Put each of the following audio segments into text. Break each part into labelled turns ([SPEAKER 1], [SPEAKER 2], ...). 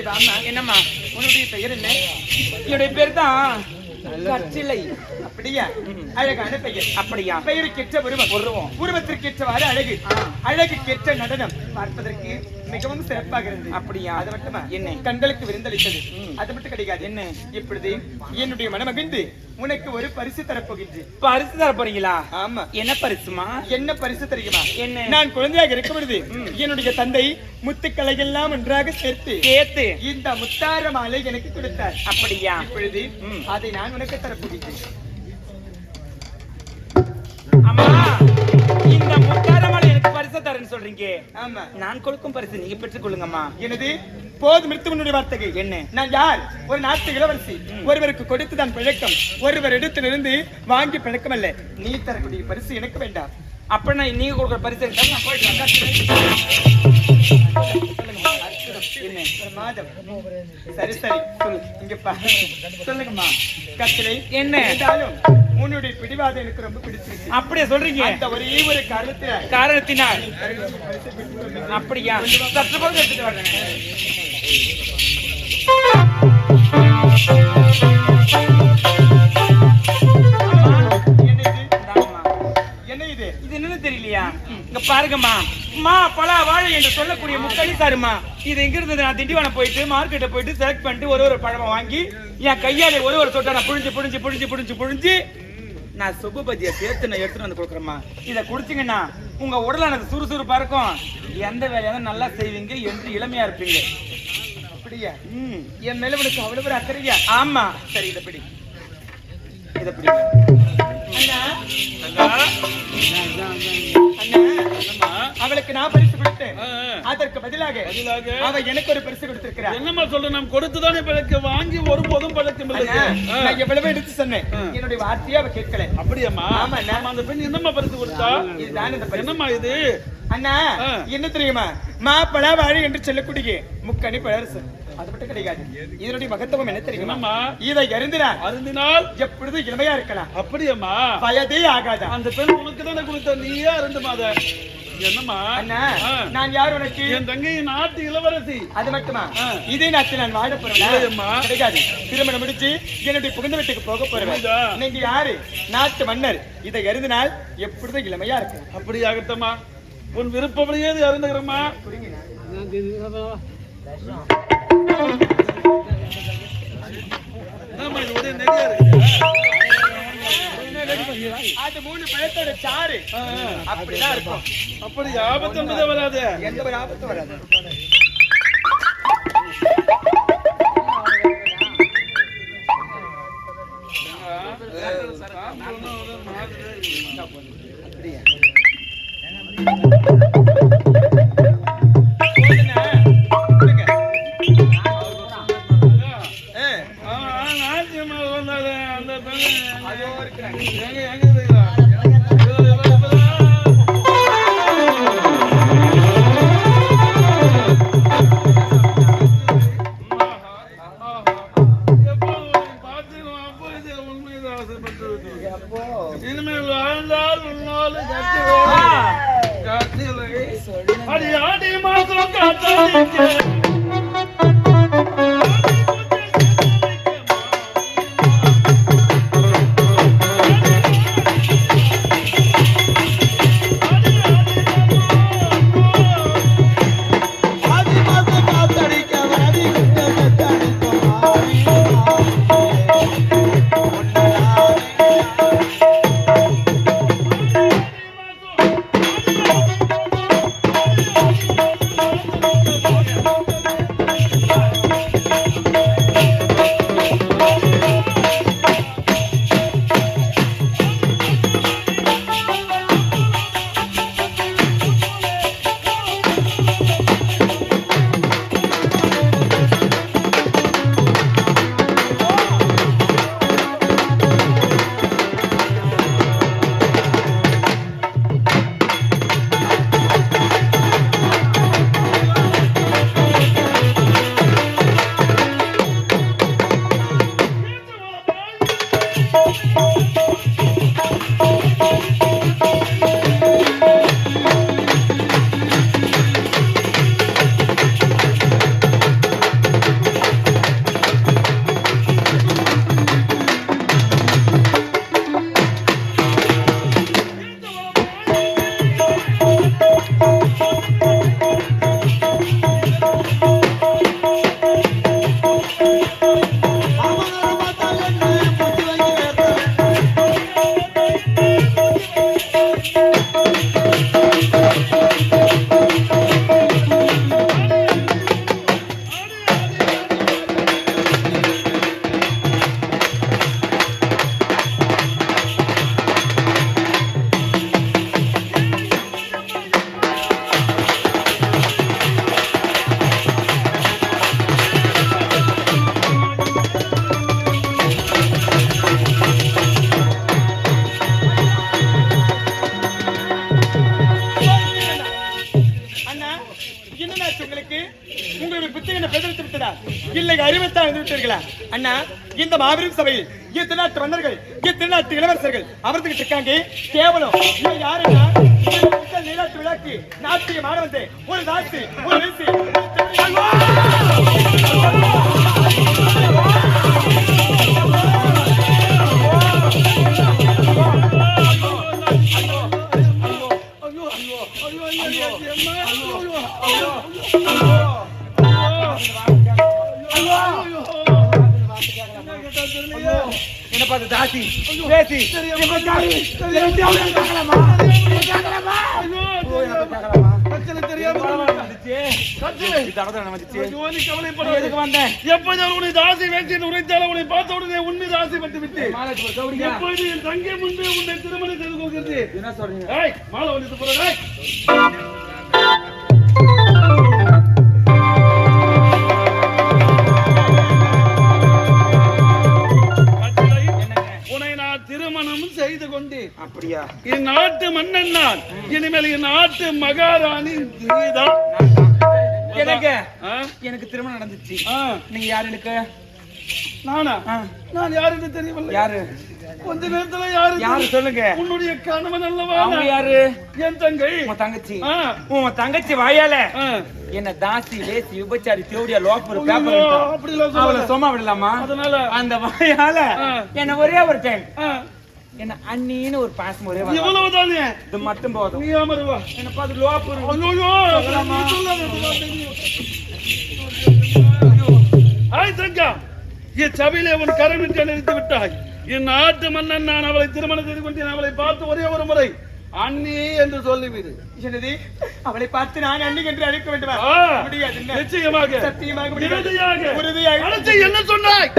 [SPEAKER 1] என்னம்மா?
[SPEAKER 2] உன்னுடைய பெயர் என்ன?
[SPEAKER 1] என்னுடைய பேர் தான் கற்சிலை
[SPEAKER 2] அப்படியா? அழகான பெயர்
[SPEAKER 1] அப்படியா?
[SPEAKER 2] பெயருக்கேற்ற உருவம்.
[SPEAKER 1] உருவம்.
[SPEAKER 2] உருவத்திற்கேற்றவாறு அழகு.
[SPEAKER 1] ஆ.
[SPEAKER 2] அழகுக்கேற்ற நடனம். பார்ப்பதற்கு மிகவும் சிறப்பாக இருந்தது
[SPEAKER 1] அப்படியா?
[SPEAKER 2] அது மட்டுமா?
[SPEAKER 1] என்ன?
[SPEAKER 2] கண்களுக்கு விருந்தளித்தது.
[SPEAKER 1] ம்.
[SPEAKER 2] அது மட்டும் கிடைக்காது
[SPEAKER 1] என்ன?
[SPEAKER 2] இப்பொழுது என்னுடைய மனமகிழ்ந்து உனக்கு ஒரு பரிசு தரப்போகின்றேன்
[SPEAKER 1] பரிசு தர போறீங்களா?
[SPEAKER 2] ஆமா.
[SPEAKER 1] என்ன பரிசுமா?
[SPEAKER 2] என்ன பரிசு தெரியுமா?
[SPEAKER 1] என்ன?
[SPEAKER 2] நான் குழந்தையாக இருக்கும் பொழுது. என்னுடைய தந்தை முத்துக்களை எல்லாம் ஒன்றாக சேர்த்து
[SPEAKER 1] கேத்து
[SPEAKER 2] இந்த முத்தார மாலை எனக்கு கொடுத்தார்.
[SPEAKER 1] அப்படியா?
[SPEAKER 2] இப்பொழுது. அதை நான் உனக்கு தரப்போகின்றேன்.
[SPEAKER 1] பரிசு தரேன்னு சொல்றீங்க.
[SPEAKER 2] ஆமா.
[SPEAKER 1] நான் கொடுக்கும் பரிசு நீங்க பெற்றுக் கொள்ளுங்கம்மா.
[SPEAKER 2] எனது போதும் மிருத்துவனுடைய வார்த்தைகள்.
[SPEAKER 1] என்ன?
[SPEAKER 2] நான் யார்? ஒரு நாட்டு இளவரசி. ஒருவருக்கு கொடுத்துதான் பிழக்கம். ஒருவர் இடத்திலிருந்து வாங்கி பிழக்கம் அல்ல. நீ தரக்கூடிய பரிசு எனக்கு வேண்டாம்.
[SPEAKER 1] அப்ப நான் நீங்க கொடுக்குற பரிசு எனக்கு தரேன், நான் போயிட்டு
[SPEAKER 2] மாதம். சரி சரி. சொல்லு. இங்க
[SPEAKER 1] சொல்லுங்கம்மா.
[SPEAKER 2] கத்திரை.
[SPEAKER 1] என்ன?
[SPEAKER 2] உன்னுடைய பிடிவாதம் எனக்கு ரொம்ப பிடிச்சிருக்கு
[SPEAKER 1] அப்படியே சொல்றீங்க.
[SPEAKER 2] அந்த ஒரே ஒரு
[SPEAKER 1] காரணத்தினால்.
[SPEAKER 2] கொள்ளுங்கள்.
[SPEAKER 1] அப்படியா? சற்று போது எடுத்துட்டு
[SPEAKER 2] என்ன இது? இது
[SPEAKER 1] இது என்னன்னு தெரியலையா? இங்க பாருங்கம்மா. மா பலா வாழை என்று சொல்லக்கூடிய முக்கணி சாருமா இது எங்க இருந்தது? நான் திண்டிவனம் போயிட்டு மார்க்கெட்டை போயிட்டு செலக்ட் பண்ணிட்டு ஒரு ஒரு பழமா வாங்கி என் கையாலே ஒரு ஒரு சொட்டை நான் புழிஞ்சு புழிஞ்சு புழிஞ்சு புழிஞ்சு புழிஞ்சு நான் சுப்பு பஜ்ஜியை சேர்த்து நான் எடுத்துட்டு வந்து கொடுக்குறேம்மா. இதை குடிச்சிங்கன்னா உங்க உடலானது சுறுசுறுப்பா இருக்கும். எந்த வேலையாவது நல்லா செய்வீங்க என்று இளமையா இருப்பீங்க.
[SPEAKER 2] அப்படியா?
[SPEAKER 1] ம்.
[SPEAKER 2] என் மேல உனக்கு அவ்வளவு ஒரு அக்கறையா?
[SPEAKER 1] ஆமா.
[SPEAKER 2] சரி இதை பிடி.
[SPEAKER 1] இதை பிடி.
[SPEAKER 2] அண்ணா. அவளுக்கு நான் பரிசு கொடுத்தேன். அதற்கு பதிலாக அவ எனக்கு ஒரு பரிசு கொடுத்திருக்கிறார்.
[SPEAKER 3] என்னம்மா சொல்ற? நாம் கொடுத்துதானே பழக்க. வாங்கி ஒருபோதும் பழக்கம் இல்லை
[SPEAKER 2] நான் எவ்வளவு எடுத்து சொன்னேன். என்னுடைய வார்த்தையை அவ கேட்கல.
[SPEAKER 3] அப்படியாம்மா?
[SPEAKER 2] ஆமா.
[SPEAKER 3] ஆமா, அந்த பெண் என்னம்மா பரிசு கொடுத்தா?
[SPEAKER 2] இதுதான் இந்த
[SPEAKER 3] என்னம்மா இது?
[SPEAKER 2] அண்ணா. என்ன தெரியுமா? மாப்பழ வாழை என்று சொல்லக்கூடிய முக்கணி பழரசு அது மட்டும் கிடைக்காது இதனுடைய மகத்துவம் என்ன தெரியுமா? இதை அறிந்தினார்
[SPEAKER 3] அருந்தினால்
[SPEAKER 2] எப்பொழுது இளமையா இருக்கலாம்.
[SPEAKER 3] அப்படியாம்மா?
[SPEAKER 2] வயதே ஆகாதா?
[SPEAKER 3] அந்த பெண் உனக்கு தானே கொடுத்த? நீயே அருந்த மாத என்னம்மா?
[SPEAKER 2] அண்ணா. நான் யார் உனக்கு?
[SPEAKER 3] என் தங்கை நாட்டு இளவரசி.
[SPEAKER 2] அது மட்டுமா?
[SPEAKER 3] ஆ.
[SPEAKER 2] இதே நாட்டில் நான் வாழ. போறேன்? கிடைக்காது திருமணம் முடிச்சு என்னுடைய புகுந்த வீட்டுக்கு போக போறேன்? நீங்க யாரு? நாட்டு மன்னர். இதை எழுதினால் எப்பொழுதும் இளமையா இருக்கு
[SPEAKER 3] அப்படி ஆகட்டம்மா உன் விருப்பப்படியே அருந்துகிறம்மா
[SPEAKER 2] அது மூணு பழத்தோட சாறு. அப்படிதான் இருக்கும்.
[SPEAKER 3] அப்படி ஆபத்து வராது?
[SPEAKER 2] எந்த ஒரு ஆபத்தும் வராது. Thank you. இந்த மாபெரும் சபையில் இத்தநாட்டு மன்னர்கள் இத்தநாட்டு இளவரசர்கள் அமர்ந்துகிட்டு இருக்காங்க கேவலம் இவன் யாருன்னா இந்த முதல் நீராட்டு விழாக்கு நாட்டிய மாணவந்தே ஒரு தாசி ஒரு வேசி, ஒரு தமிழ்
[SPEAKER 3] ஐயோ ஐயோ ஐயோ ஐயோ அம்மா ஐயோ ஐயோ உன்னை திருமணம் செய்து கொள்கிறது
[SPEAKER 1] என்ன சொல்றீங்க?
[SPEAKER 3] என் நாட்டு மன்னன் நான் இனிமேல் என் நாட்டு மகாராணி நீதான்
[SPEAKER 1] எனக்கு? எனக்கு திருமணம் நடந்துச்சு. நீங்க யாரு எனக்கு?
[SPEAKER 3] நானா? நான் யாருன்னு தெரியவில்லை.
[SPEAKER 1] யாரு?
[SPEAKER 3] கொஞ்ச நேரத்துல யாரு?
[SPEAKER 1] யாரு சொல்லுங்க?
[SPEAKER 3] உன்னுடைய கணவன் அல்லவா?
[SPEAKER 1] அவங்க? யாரு?
[SPEAKER 3] என் தங்கை.
[SPEAKER 1] உன் தங்கச்சி. உன் தங்கச்சி வாயால. என்ன தாசி லேசி விபச்சாரி தேவடியா லோப்பர் பேப்பர்
[SPEAKER 3] அப்படிலாம்
[SPEAKER 1] அவளை. சும்மா விடலாமா?
[SPEAKER 3] அதனால?
[SPEAKER 1] அந்த வாயால. என்ன ஒரே ஒரு டைம். என்ன அண்ணின்னு ஒரு பாசம் ஒரே வார்த்தை.
[SPEAKER 3] இவ்வளவுதானே
[SPEAKER 1] இது மட்டும் போதும். என்ன பார்த்து.
[SPEAKER 3] ஆய் தங்கா என் சபையிலே உன் கரமிட்டு நிறுத்தி விட்டாய். என் நாட்டு மன்னன் நான் அவளை திருமணம் செய்து கொண்டேன் அவளை பார்த்து ஒரே ஒரு முறை அண்ணி என்று சொல்லிவிடு.
[SPEAKER 2] என்னது அவளை பார்த்து நான் அண்ணி என்று அழைக்க வேண்டுமா? முடியாது?
[SPEAKER 3] நிச்சயமாக
[SPEAKER 2] சத்தியமாக.
[SPEAKER 3] உறுதியாக என்ன சொன்னாய்?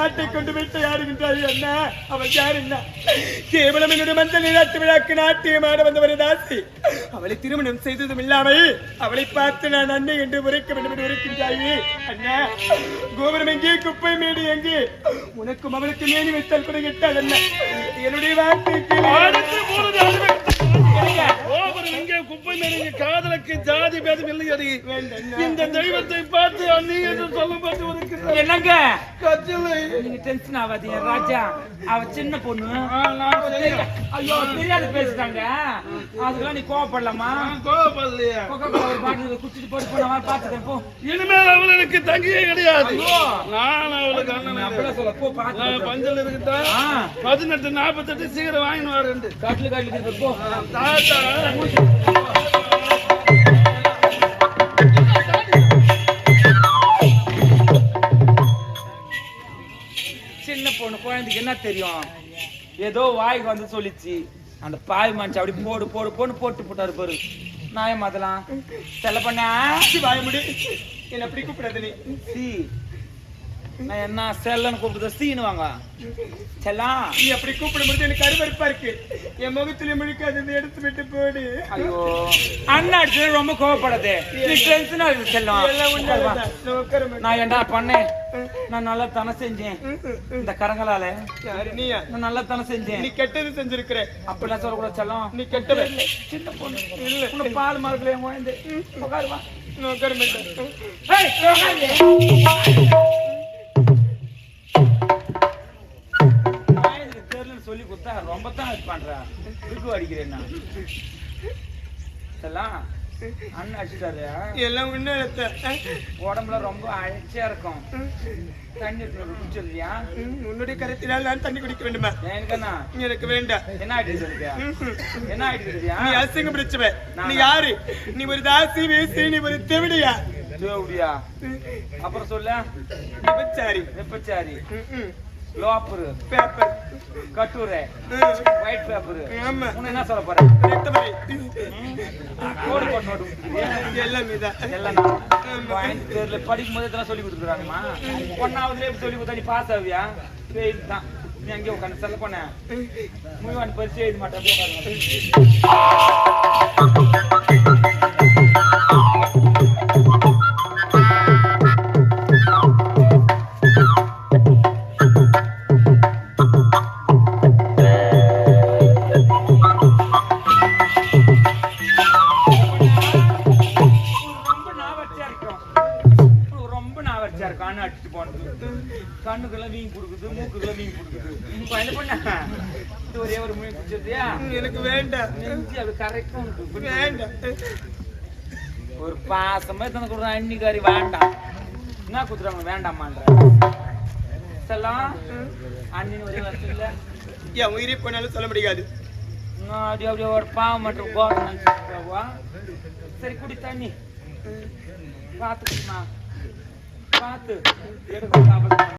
[SPEAKER 2] நாட்டை கொண்டு விட்டு ஆடுகின்றாய் என்ன அவள் யார் என்ன கேவலம் என்னுடைய மஞ்சள் நீராட்டு விழாக்கு நாட்டியமாட வந்தவர் தாசி. அவளை திருமணம் செய்ததும் இல்லாமல் அவளை பார்த்து நான் அன்னை என்று உரைக்க வேண்டும் என்று உரைக்கின்றாயே. அண்ணா கோபுரம் எங்கே? குப்பை மேடு எங்கே? உனக்கும் அவளுக்கு மேனி வைத்தால் கூட கிட்டால் என்ன என்னுடைய வார்த்தைக்கு
[SPEAKER 3] கோபுரம் இங்கே குப்பை காதலுக்கு ஜாதி பேதம் இல்லையடி. இந்த தெய்வத்தை பார்த்து அண்ணி என்று சொல்லப்பட்டு இருக்கிற
[SPEAKER 1] என்னங்க?
[SPEAKER 3] கச்சலை
[SPEAKER 1] நீங்க டென்ஷன் ஆகாதீங்க ராஜா. அவ சின்ன பொண்ணு. ஐயோ தெரியாது பேசிட்டாங்க அதுக்கெல்லாம் நீ கோவப்படலாமா? ஒரு பாட்டில் குடிச்சிட்டு போட்டு போன மாதிரி பாத்துக்கிறேன் போ.
[SPEAKER 3] இனிமேல் அவளுக்கு தங்கியே கிடையாது. நான் அவளுக்கு அண்ணன்
[SPEAKER 1] அப்படிலாம் சொல்ல போ
[SPEAKER 3] நான்
[SPEAKER 1] பாத்து
[SPEAKER 3] பஞ்சல் இருக்குதா?
[SPEAKER 1] ஆ.
[SPEAKER 3] பதினெட்டு நாற்பத்தெட்டு சீக்கிரம் வாங்கின்னு வரேன்
[SPEAKER 1] காட்டுல காட்டுல போ. சின்ன பொண்ணு குழந்தைக்கு என்ன தெரியும்? ஏதோ வாய்க்கு வந்து சொல்லிச்சு. அந்த பாய் மனுச்சு அப்படி போடு போடு போன்னு போட்டு போட்டாரு பாரு. நாய மாத்தலாம்? செல்ல பண்ணா?
[SPEAKER 2] வாய முடி. என்ன அப்படி கூப்பிடாத நீ.
[SPEAKER 1] நான் என்ன செல்லன்னு கூப்பிடுத சீனு வாங்க செல்லாம்
[SPEAKER 2] நீ அப்படி கூப்பிடும்போது எனக்கு அருவருப்பா இருக்கு. என் முகத்துல முழிக்காது இந்த எடுத்து விட்டு போடு.
[SPEAKER 1] ஐயோ. அண்ணா அடிச்சது ரொம்ப கோவப்படாதே. நீ டென்ஷனா இருக்கு செல்லம்
[SPEAKER 2] நான்
[SPEAKER 1] என்ன பண்ணேன்? நான் நல்லா தானே செஞ்சேன். இந்த கரங்களால. நான் நல்லா தானே செஞ்சேன்.
[SPEAKER 2] நீ கெட்டது செஞ்சிருக்கிற.
[SPEAKER 1] அப்படிலாம் சொல்லக்கூடாது செல்லம்
[SPEAKER 2] நீ கெட்டவன்
[SPEAKER 1] சின்ன பொண்ணு. இல்ல. பால் மறக்கல என் குழந்தை உட்காரு வா
[SPEAKER 2] நான் உட்கார.
[SPEAKER 1] கொடுத்தா ரொம்ப தான் இது பண்றா. இருக்கு அடிக்கிறேன் நான் செல்லம் அண்ணன் அடிச்சுட்டாரு.
[SPEAKER 2] எல்லாம் உன்ன
[SPEAKER 1] உடம்புல ரொம்ப அழைச்சியா இருக்கும். தண்ணி குடிச்சிருக்கியா
[SPEAKER 2] உன்னுடைய கருத்தினால் நான் தண்ணி குடிக்க வேண்டுமா?
[SPEAKER 1] எனக்கண்ணா
[SPEAKER 2] எனக்கு வேண்டாம்
[SPEAKER 1] என்ன ஆயிட்டு இருக்கியா என்ன ஆயிட்டு இருக்கியா
[SPEAKER 2] நீ அசிங்க பிடிச்சவ. நீ யாரு? நீ ஒரு தாசி வேசி நீ ஒரு தெவிடியா?
[SPEAKER 1] தேவடியா? அப்புறம் சொல்ல.
[SPEAKER 2] விபச்சாரி.
[SPEAKER 1] வெப்பச்சாரி
[SPEAKER 2] ம்ம்.
[SPEAKER 1] லோப்பரு
[SPEAKER 2] பேப்பர்
[SPEAKER 1] கட்டுரை. ஒயிட் பேப்பரு என்ன சொல்ல போற?
[SPEAKER 2] ரத்தமலை.
[SPEAKER 1] கோடு போட்டு?
[SPEAKER 2] எல்லாம்
[SPEAKER 1] எல்லாம் படிக்கும் போது இதெல்லாம் சொல்லி கொடுத்துருக்காங்கம்மா. ஒன்னாவதுல எப்படி சொல்லி கொடுத்தா நீ பாஸ் ஆவியா? ஃபெயில் தான். நீ அங்கே உட்காந்து சொல்ல போன மூவான் பரிசு எழுதி மாட்டேன். ஒரே ஒரு மீன் குடிச்சதுயா
[SPEAKER 2] எனக்கு வேண்டாம்.
[SPEAKER 1] நெஞ்சு அப்படி உனக்கு
[SPEAKER 2] வேண்டாம்.
[SPEAKER 1] ஒரு பாசமா தன கொடுக்குற அன்னிக்காரி வேண்டாம். என்ன குத்துறாங்க? வேண்டாமான்ற. செல்லாம் அண்ணின் ஒரே வருஷம் இல்ல.
[SPEAKER 2] என் உயிரை போனாலும் சொல்ல முடியாது.
[SPEAKER 1] அப்படி அப்படியே ஒரு பாவம் கோரம் நினைச்சுவா சரி குடி தண்ணி. பார்த்து குடிமா பார்த்து எடுக்க